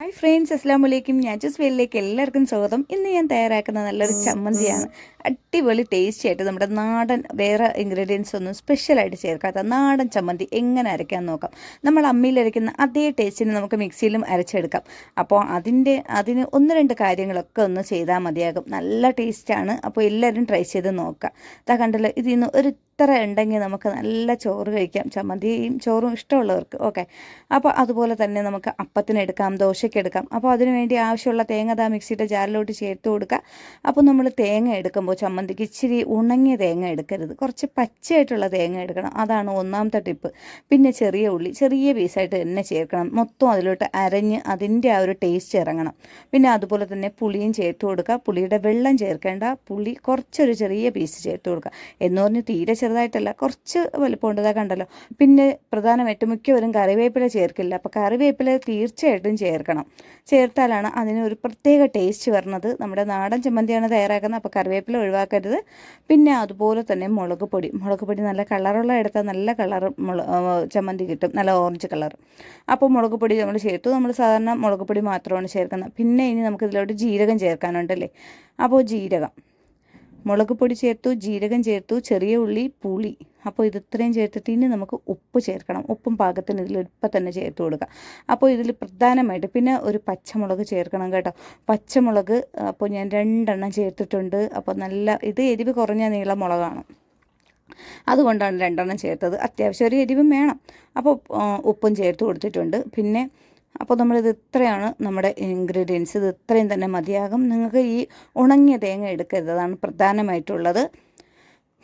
Hi friends അസ്സാം വലൈക്കും ഞാൻ ജസ്വേലിലേക്ക് എല്ലാവർക്കും സ്വാഗതം. ഇന്ന് ഞാൻ തയ്യാറാക്കുന്ന നല്ലൊരു ചമ്മന്തിയാണ്. അടിപൊളി ടേസ്റ്റി ആയിട്ട് നമ്മുടെ നാടൻ വേറെ ഇൻഗ്രീഡിയൻസ് ഒന്നും സ്പെഷ്യലായിട്ട് ചേർക്കാത്ത നാടൻ ചമ്മന്തി എങ്ങനെ അരയ്ക്കാൻ നോക്കാം. നമ്മൾ അമ്മിയിൽ അരയ്ക്കുന്ന അതേ ടേസ്റ്റിന് നമുക്ക് മിക്സിയിലും അരച്ചെടുക്കാം. അപ്പോൾ അതിന്റെ അതിന് ഒന്ന് രണ്ട് കാര്യങ്ങളൊക്കെ ഒന്ന് ചെയ്താൽ മതിയാകും. നല്ല ടേസ്റ്റാണ് അപ്പോൾ എല്ലാവരും ട്രൈ ചെയ്ത് നോക്കാം അതാ കണ്ടല്ലോ ഇതിൽ നിന്ന് ഒരു ഇത്ര ഉണ്ടെങ്കിൽ നമുക്ക് നല്ല ചോറ് കഴിക്കാം. ചമ്മന്തിയും ചോറും ഇഷ്ടമുള്ളവർക്ക്. ഓക്കെ അപ്പോൾ അതുപോലെ തന്നെ നമുക്ക് അപ്പത്തിന് എടുക്കാം ദോശയ്ക്ക് എടുക്കാം. അപ്പോൾ അതിനുവേണ്ടി ആവശ്യമുള്ള തേങ്ങ താ മിക്സിയുടെ ജാറിലോട്ട് ചേർത്ത് കൊടുക്കുക. അപ്പോൾ നമ്മൾ തേങ്ങ എടുക്കുമ്പോൾ ചമ്മന്തിക്ക് ഇച്ചിരി ഉണങ്ങിയ തേങ്ങ എടുക്കരുത്. കുറച്ച് പച്ചയായിട്ടുള്ള തേങ്ങ എടുക്കണം. അതാണ് ഒന്നാമത്തെ ടിപ്പ്. പിന്നെ ചെറിയ ഉള്ളി ചെറിയ പീസായിട്ട് തന്നെ ചേർക്കണം. മൊത്തം അതിലോട്ട് അരഞ്ഞ് അതിന്റെ ആ ഒരു ടേസ്റ്റ് ഇറങ്ങണം. പിന്നെ അതുപോലെ തന്നെ പുളിയും ചേർത്ത് കൊടുക്കുക. പുളിയുടെ വെള്ളം ചേർക്കേണ്ട പുളി കുറച്ചൊരു ചെറിയ പീസ് ചേർത്ത് കൊടുക്കുക. എന്ന് പറഞ്ഞ് തീരെ ചെറുതായിട്ടല്ല കുറച്ച് വലുപ്പമുണ്ടതാ കണ്ടല്ലോ. പിന്നെ പ്രധാനമായിട്ടും മിക്കവരും കറിവേപ്പില ചേർക്കില്ല. അപ്പോൾ കറിവേപ്പില തീർച്ചയായിട്ടും ചേർക്കണം. ചേർത്താലാണ് അതിന് ഒരു പ്രത്യേക ടേസ്റ്റ് വരുന്നത്. നമ്മുടെ നാടൻ ചമ്മന്തിയാണ് തയ്യാറാക്കുന്നത് അപ്പോൾ കറിവേപ്പില ഒഴിവാക്കരുത്. പിന്നെ അതുപോലെ തന്നെ മുളക് പൊടി. മുളക് പൊടി നല്ല കളറുള്ള എടുത്താൽ നല്ല കളർ ചമ്മന്തി കിട്ടും. നല്ല ഓറഞ്ച് കളർ അപ്പോൾ മുളക് പൊടി നമ്മൾ ചേർത്തു. നമ്മൾ സാധാരണ മുളക് പൊടി മാത്രമാണ് ചേർക്കുന്നത്. പിന്നെ ഇനി നമുക്ക് ഇതിലോട്ട് ജീരകം ചേർക്കാനുണ്ടല്ലേ അപ്പോൾ ജീരകം. മുളക് പൊടി ചേർത്തു ജീരകം ചേർത്തു ചെറിയ ഉള്ളി പുളി. അപ്പോൾ ഇത് ഇത്രയും ചേർത്തിട്ട് ഇനി നമുക്ക് ഉപ്പ് ചേർക്കണം. ഉപ്പും പാകത്തിന് ഇതിൽ ഇപ്പം തന്നെ ചേർത്ത് കൊടുക്കുക അപ്പോൾ ഇതിൽ പ്രധാനമായിട്ട് പിന്നെ ഒരു പച്ചമുളക് ചേർക്കണം കേട്ടോ. പച്ചമുളക് അപ്പോൾ ഞാൻ രണ്ടെണ്ണം ചേർത്തിട്ടുണ്ട്. അപ്പോൾ നല്ല ഇത് എരിവ് കുറഞ്ഞ നീളം മുളകാണ്. അതുകൊണ്ടാണ് രണ്ടെണ്ണം ചേർത്തത്. അത്യാവശ്യം ഒരു എരിവും വേണം. അപ്പോൾ ഉപ്പും ചേർത്ത് കൊടുത്തിട്ടുണ്ട്. പിന്നെ അപ്പോൾ നമ്മളിത് ഇത്രയാണ് നമ്മുടെ ഇൻഗ്രീഡിയൻസ് ഇത് ഇത്രയും തന്നെ മതിയാകും. നിങ്ങൾക്ക് ഈ ഉണങ്ങിയ തേങ്ങ എടുക്കരുത്. അതാണ് പ്രധാനമായിട്ടുള്ളത്.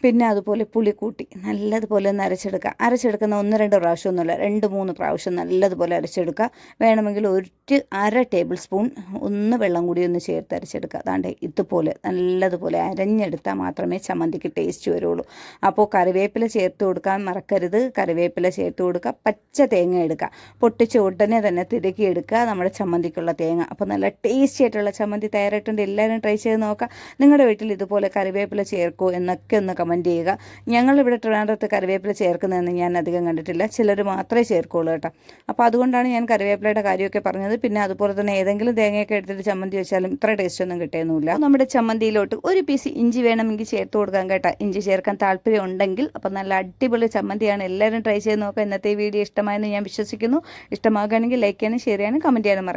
പിന്നെ അതുപോലെ പുളിക്കൂട്ടി നല്ലതുപോലെ ഒന്ന് അരച്ചെടുക്കുക. അരച്ചെടുക്കുന്ന ഒന്ന് രണ്ട് പ്രാവശ്യമൊന്നുമില്ല രണ്ട് മൂന്ന് പ്രാവശ്യം നല്ലതുപോലെ അരച്ചെടുക്കുക. വേണമെങ്കിൽ ഒരു അര ടേബിൾ സ്പൂൺ ഒന്ന് വെള്ളം കൂടി ഒന്ന് ചേർത്ത് അരച്ചെടുക്കുക. അതാണ്ട് ഇതുപോലെ നല്ലതുപോലെ അരഞ്ഞെടുത്താൽ മാത്രമേ ചമ്മന്തിക്ക് ടേസ്റ്റ് വരുള്ളൂ. അപ്പോൾ കറിവേപ്പില ചേർത്ത് കൊടുക്കാൻ മറക്കരുത്. കറിവേപ്പില ചേർത്ത് കൊടുക്കുക. പച്ച തേങ്ങ എടുക്കുക. പൊട്ടിച്ച് ഉടനെ തന്നെ തിരക്കി എടുക്കുക. നമ്മുടെ ചമ്മന്തിക്കുള്ള തേങ്ങ. അപ്പോൾ നല്ല ടേസ്റ്റി ആയിട്ടുള്ള ചമ്മന്തി തയ്യാറായിട്ടുണ്ട്. എല്ലാവരും ട്രൈ ചെയ്ത് നോക്കുക. നിങ്ങളുടെ വീട്ടിൽ ഇതുപോലെ കറിവേപ്പില ചേർക്കുമോ എന്നൊക്കെ ഒന്ന് കമന്റ് ചെയ്യുക. ഞങ്ങളിവിടെ ട്രിവാൻഡ്രത്ത് കറിവേപ്പില ചേർക്കുന്നതെന്ന് ഞാൻ അധികം കണ്ടിട്ടില്ല. ചിലർ മാത്രമേ ചേർക്കുള്ളൂ കേട്ടോ. അപ്പോൾ അതുകൊണ്ടാണ് ഞാൻ കറിവേപ്പിലയുടെ കാര്യമൊക്കെ പറഞ്ഞത്. പിന്നെ അതുപോലെ തന്നെ ഏതെങ്കിലും തേങ്ങയൊക്കെ എടുത്തിട്ട് ചമ്മന്തി വെച്ചാലും ഇത്ര ടേസ്റ്റ് ഒന്നും കിട്ടിയൊന്നുമില്ല. നമ്മുടെ ചമ്മന്തിയിലോട്ട് ഒരു പീസ് ഇഞ്ചി വേണമെങ്കിൽ ചേർത്ത് കൊടുക്കാൻ കേട്ടോ. ഇഞ്ചി ചേർക്കാൻ താല്പര്യം ഉണ്ടെങ്കിൽ. അപ്പോൾ നല്ല അടിപൊളി ചമ്മന്തിയാണ്. എല്ലാവരും ട്രൈ ചെയ്ത് നോക്കുക. ഇന്നത്തെ വീഡിയോ ഇഷ്ടമായെന്ന് ഞാൻ വിശ്വസിക്കുന്നു. ഇഷ്ടമാകുകയാണെങ്കിൽ ലൈക്ക് ചെയ്യാനും ഷെയർ ചെയ്യാനും കമന്റ് ചെയ്യാനും